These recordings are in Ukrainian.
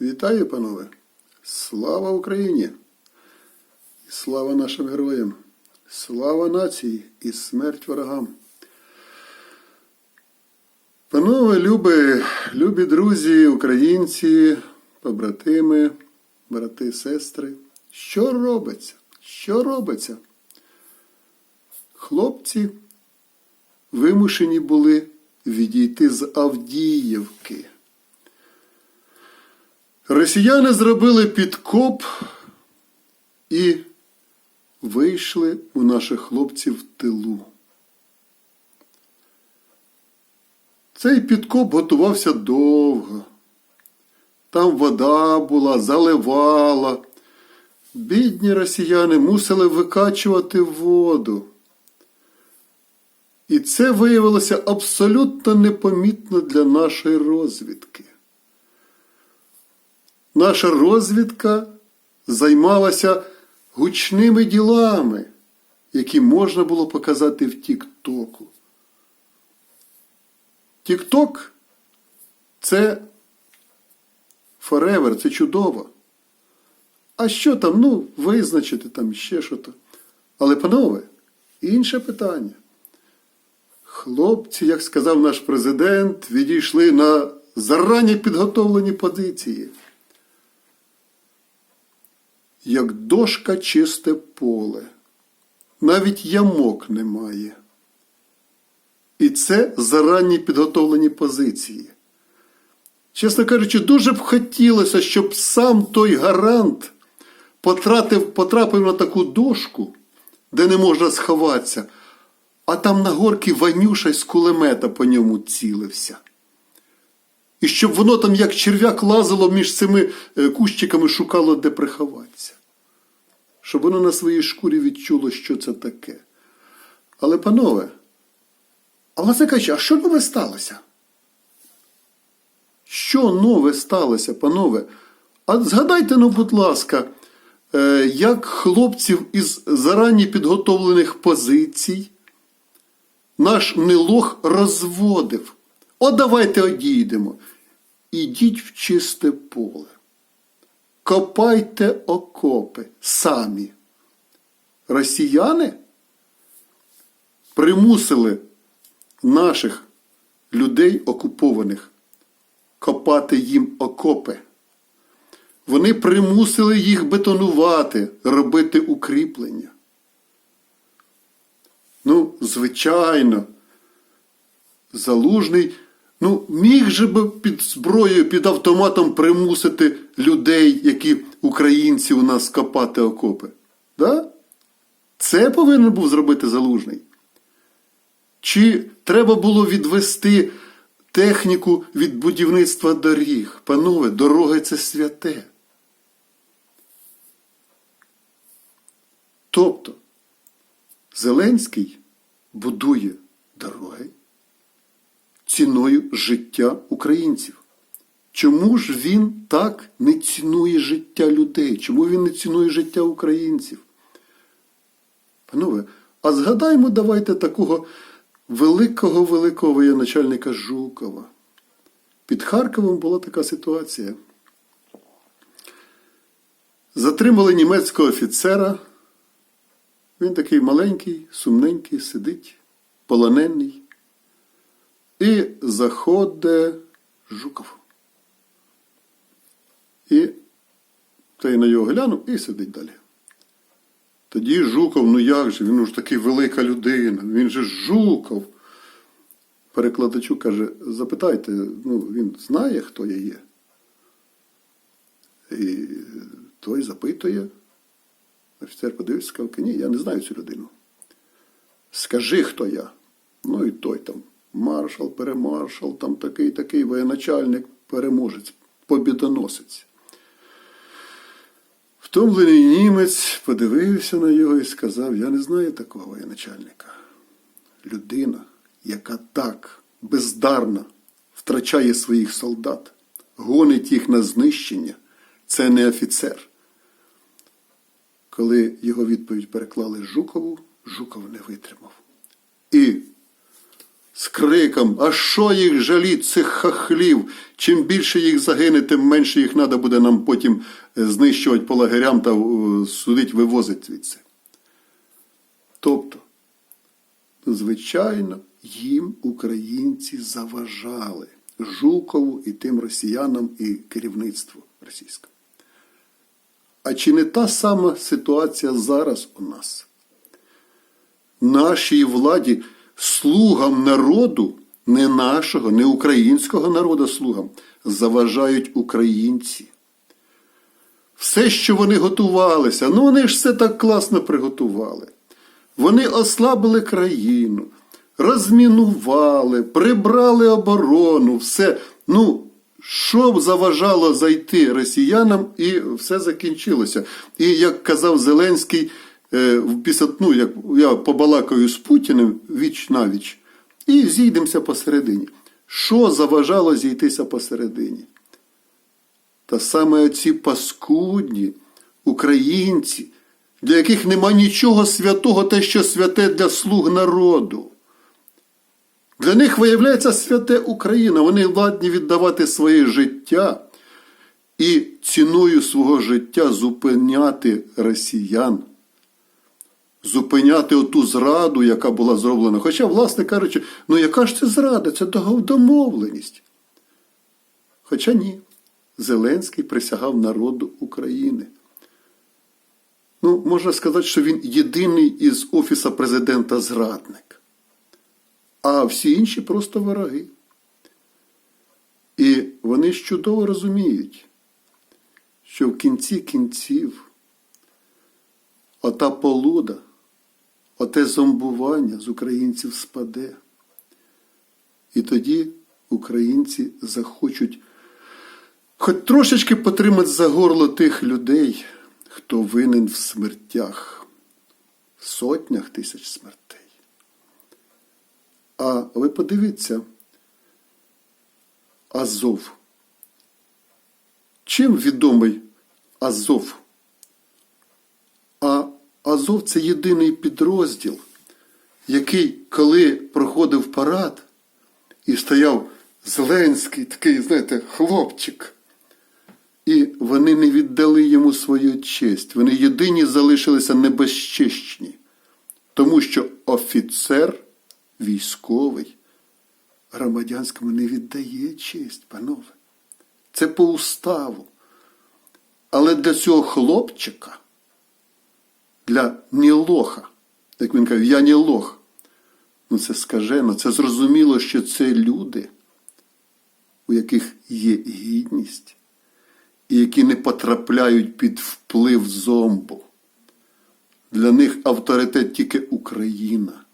Вітаю, панове! Слава Україні! Слава нашим героям! Слава нації і смерть ворогам! Панове, любі, любі друзі, українці, побратими, брати, сестри, що робиться? Що робиться? Хлопці вимушені були відійти з Авдіївки. Росіяни зробили підкоп і вийшли у наших хлопців в тилу. Цей підкоп готувався довго. Там вода була, заливала. Бідні росіяни мусили викачувати воду. І це виявилося абсолютно непомітно для нашої розвідки. Наша розвідка займалася гучними ділами, які можна було показати в Тік-Току. Тік-Ток це форевер, це чудово. А що там, ну, визначити там ще що то. Але, панове, інше питання. Хлопці, як сказав наш президент, відійшли на зарані підготовлені позиції. Як дошка чисте поле. Навіть ямок немає. І це зарані підготовлені позиції. Чесно кажучи, дуже б хотілося, щоб сам той гарант потратив, потрапив на таку дошку, де не можна сховатися, а там на горки Ванюша з кулемета по ньому цілився. І щоб воно там, як черв'як, лазило між цими е, кущиками, шукало, де приховатися. Щоб воно на своїй шкурі відчуло, що це таке. Але, панове, а власне кажучи, а що нове сталося? Що нове сталося, панове? А згадайте, ну, будь ласка, е, як хлопців із зарані підготовлених позицій наш нелох розводив. От давайте одійдемо. Ідіть в чисте поле. Копайте окопи самі. Росіяни примусили наших людей окупованих копати їм окопи. Вони примусили їх бетонувати, робити укріплення. Ну, звичайно, залужний, ну, міг же би під зброєю, під автоматом примусити людей, які українці у нас копати окопи. Да? Це повинен був зробити залужний. Чи треба було відвести техніку від будівництва доріг? Панове, дороги це святе. Тобто, Зеленський будує дороги ціною життя українців. Чому ж він так не цінує життя людей? Чому він не цінує життя українців? Панове, а згадаймо, давайте такого великого великого воєначальника Жукова. Під Харковом була така ситуація. Затримали німецького офіцера. Він такий маленький, сумненький, сидить, полонений. І заходить Жуков. І той на його глянув і сидить далі. Тоді Жуков, ну як же, він ж такий велика людина, він же Жуков. Перекладачу каже, запитайте, ну, він знає, хто я є. І той запитує. Офіцер подивився, сказав, ні, я не знаю цю людину. Скажи, хто я. Ну і той там маршал, перемаршал, там такий такий воєначальник, переможець, побідоносець. Втомлений німець подивився на його і сказав: Я не знаю такого воєначальника. Людина, яка так бездарно втрачає своїх солдат, гонить їх на знищення, це не офіцер. Коли його відповідь переклали Жукову, Жуков не витримав. І криком, а що їх жаліть, цих хахлів? Чим більше їх загине, тим менше їх треба буде нам потім е, знищувати по лагерям та е, судить, вивозити звідси. Тобто, звичайно, їм українці заважали Жукову і тим росіянам, і керівництву російському. А чи не та сама ситуація зараз у нас? Нашій владі, слугам народу, не нашого, не українського народу слугам, заважають українці. Все, що вони готувалися, ну вони ж все так класно приготували. Вони ослабили країну, розмінували, прибрали оборону, все. Ну, що заважало зайти росіянам, і все закінчилося. І як казав Зеленський, після, ну, як я побалакаю з Путіним віч на віч, і зійдемося посередині. Що заважало зійтися посередині? Та саме ці паскудні українці, для яких нема нічого святого, те, що святе для слуг народу. Для них виявляється святе Україна. Вони ладні віддавати своє життя і ціною свого життя зупиняти росіян, зупиняти оту зраду, яка була зроблена. Хоча, власне кажучи, ну яка ж це зрада? Це домовленість. Хоча ні, Зеленський присягав народу України. Ну, можна сказати, що він єдиний із Офіса президента зрадник. А всі інші просто вороги. І вони ж чудово розуміють, що в кінці кінців ота полуда, оте зомбування з українців спаде. І тоді українці захочуть хоч трошечки потримати за горло тих людей, хто винен в смертях, сотнях тисяч смертей. А ви подивіться, Азов. Чим відомий Азов? А Азов це єдиний підрозділ, який, коли проходив парад і стояв Зеленський, такий, знаєте, хлопчик. І вони не віддали йому свою честь. Вони єдині залишилися небезчещні, тому що офіцер військовий громадянському не віддає честь, панове. Це по уставу. Але для цього хлопчика, для нілоха, як він каже, я не лох. Ну це скажено, це зрозуміло, що це люди, у яких є гідність, і які не потрапляють під вплив зомбу. Для них авторитет тільки Україна.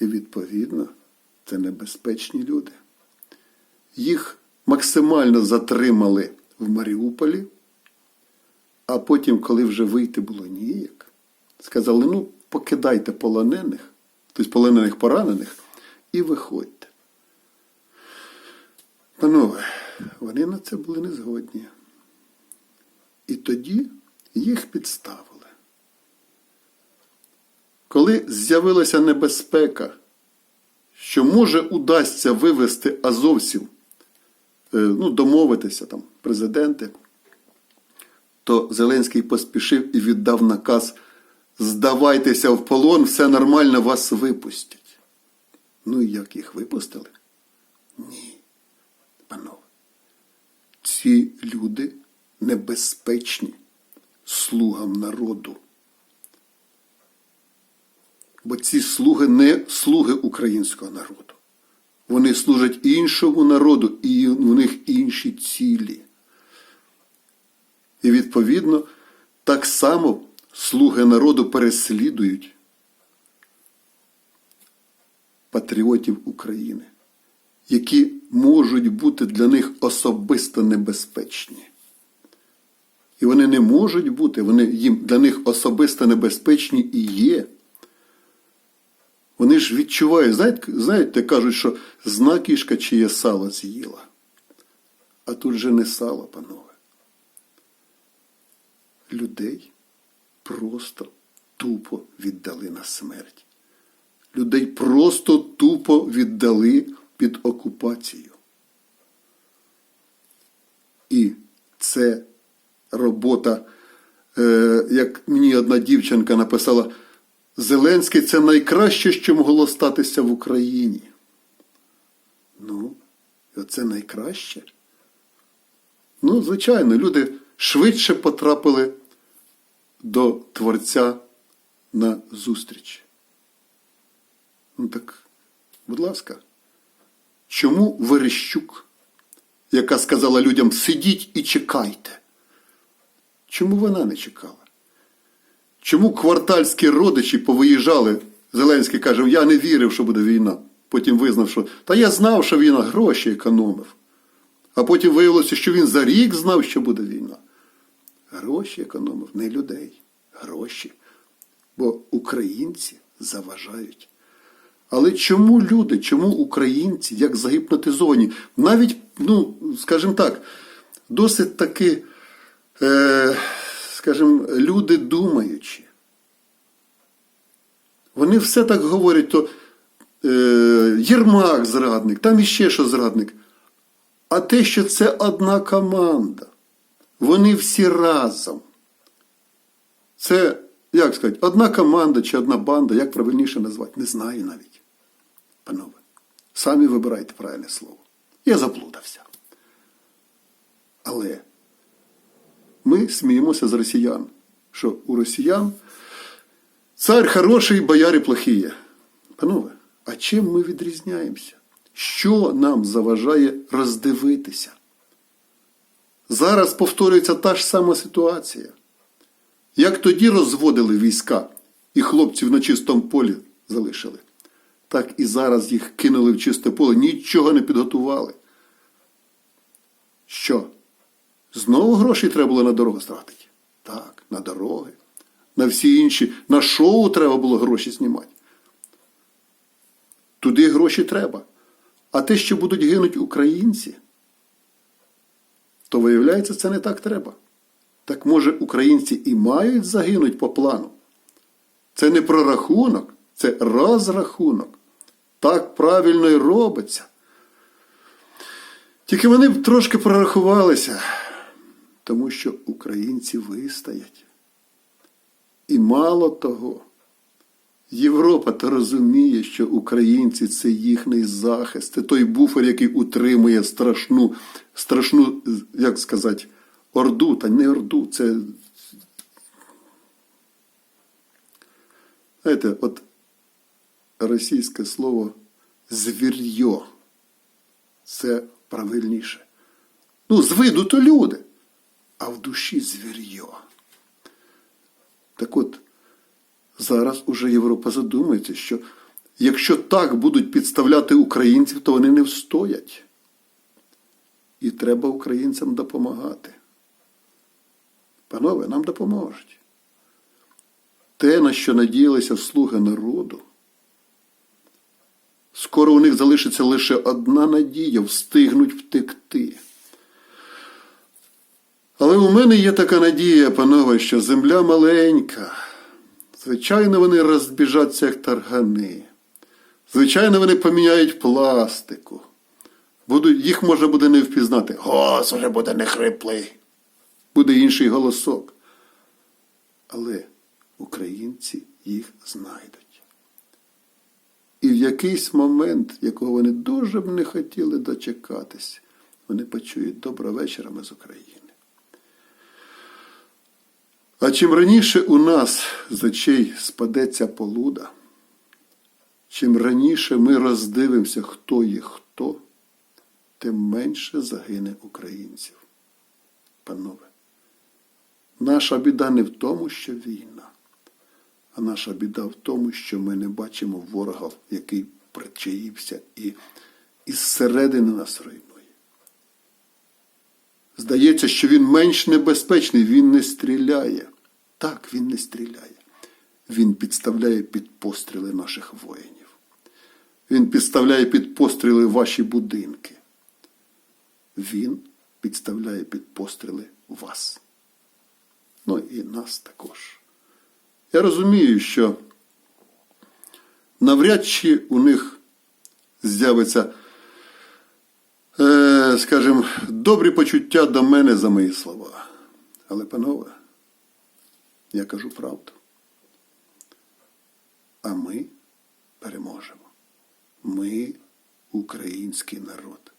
І відповідно, це небезпечні люди. Їх максимально затримали в Маріуполі, а потім, коли вже вийти було ніяк, сказали: ну, покидайте полонених, тобто полонених поранених, і виходьте. Панове, вони на це були не згодні. І тоді їх підставили. Коли з'явилася небезпека, що може удасться вивести азовців, е, ну, домовитися там президенти, то Зеленський поспішив і віддав наказ здавайтеся в полон, все нормально, вас випустять. Ну і як їх випустили? Ні. Панове, ці люди небезпечні слугам народу. Бо ці слуги не слуги українського народу. Вони служать іншому народу, і у них інші цілі. І відповідно, так само слуги народу переслідують патріотів України, які можуть бути для них особисто небезпечні. І вони не можуть бути, вони їм для них особисто небезпечні і є. Вони ж відчувають, знаєте, знаєте, кажуть, що зна кішка чиє сало з'їла. А тут же не сало, панове. Людей просто тупо віддали на смерть. Людей просто тупо віддали під окупацію. І це робота, е, як мені одна дівчинка написала, Зеленський це найкраще, що могло статися в Україні. Ну, і оце найкраще. Ну, звичайно, люди швидше потрапили до Творця на зустріч. Ну так, будь ласка, чому Верещук, яка сказала людям сидіть і чекайте? Чому вона не чекала? Чому квартальські родичі повиїжджали? Зеленський каже, я не вірив, що буде війна. Потім визнав, що та я знав, що він гроші економив. А потім виявилося, що він за рік знав, що буде війна. Гроші економив, не людей, гроші. Бо українці заважають. Але чому люди, чому українці, як загіпнотизовані, навіть, ну, скажімо так, досить таки, е, скажімо, люди думаючі. Вони все так говорять, то е, Єрмак зрадник, там іще що зрадник. А те, що це одна команда, вони всі разом. Це, як сказати, одна команда чи одна банда, як правильніше назвати, не знаю навіть. Панове, самі вибирайте правильне слово. Я заплутався. Але ми сміємося з росіян, що у росіян цар хороший, бояри плохі. Панове, а чим ми відрізняємося? Що нам заважає роздивитися? Зараз повторюється та ж сама ситуація. Як тоді розводили війська і хлопців на чистому полі залишили, так і зараз їх кинули в чисте поле, нічого не підготували. Що? Знову гроші треба було на дорогу стратити? Так, на дороги, на всі інші, на шоу треба було гроші знімати. Туди гроші треба. А те, що будуть гинуть українці, то виявляється, це не так треба. Так може українці і мають загинуть по плану? Це не прорахунок, це розрахунок. Так правильно і робиться. Тільки вони б трошки прорахувалися, тому що українці вистоять. І мало того, Європа то розуміє, що українці це їхній захист, це той буфер, який утримує страшну, страшну, як сказати, орду, та не орду, це. Знаєте, от російське слово звір'йо. Це правильніше. Ну, з виду то люди, а в душі звір'йо. Так от, зараз уже Європа задумується, що якщо так будуть підставляти українців, то вони не встоять. І треба українцям допомагати. Панове, нам допоможуть. Те, на що надіялися слуги народу, скоро у них залишиться лише одна надія встигнуть втекти. Але у мене є така надія, панове, що земля маленька. Звичайно, вони розбіжаться як таргани. Звичайно, вони поміняють пластику. Будуть, їх можна буде не впізнати. Голос уже буде не хриплий. Буде інший голосок. Але українці їх знайдуть. І в якийсь момент, якого вони дуже б не хотіли дочекатись, вони почують добра вечора ми з України. А чим раніше у нас з очей спадеться полуда, чим раніше ми роздивимося, хто є хто, тим менше загине українців. Панове, наша біда не в тому, що війна, а наша біда в тому, що ми не бачимо ворога, який причаївся і із середини нас руйнує. Здається, що він менш небезпечний, він не стріляє. Так, він не стріляє. Він підставляє під постріли наших воїнів. Він підставляє під постріли ваші будинки. Він підставляє під постріли вас. Ну і нас також. Я розумію, що навряд чи у них з'явиться, е, скажімо, добрі почуття до мене за мої слова. Але, панове, я кажу правду. А ми переможемо. Ми український народ.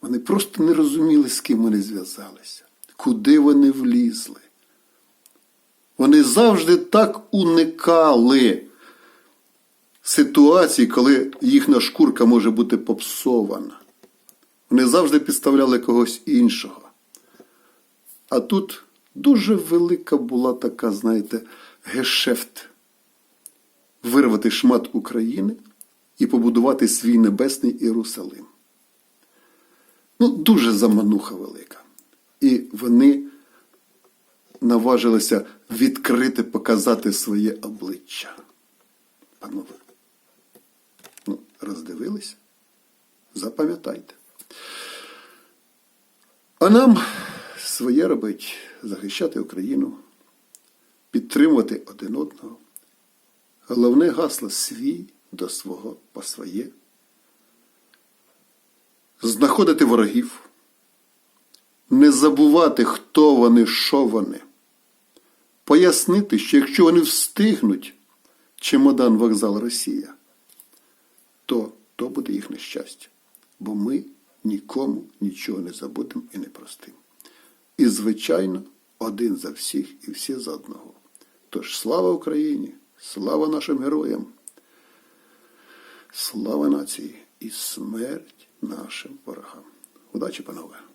Вони просто не розуміли, з ким вони зв'язалися, куди вони влізли. Вони завжди так уникали ситуації, коли їхня шкурка може бути попсована. Вони завжди підставляли когось іншого. А тут дуже велика була така, знаєте, гешефт вирвати шмат України і побудувати свій небесний Єрусалим. Ну, дуже замануха велика. І вони наважилися відкрити, показати своє обличчя. Панове, ну, роздивилися? Запам'ятайте. А нам своє робить захищати Україну, підтримувати один одного. Головне гасло свій до свого по своє. Знаходити ворогів, не забувати, хто вони, що вони. Пояснити, що якщо вони встигнуть чемодан вокзал Росія, то то буде їх нещастя. Бо ми нікому нічого не забутим і не простим. І, звичайно, один за всіх і всі за одного. Тож слава Україні, слава нашим героям, слава нації і смерть нашим ворогам. Удачі, панове!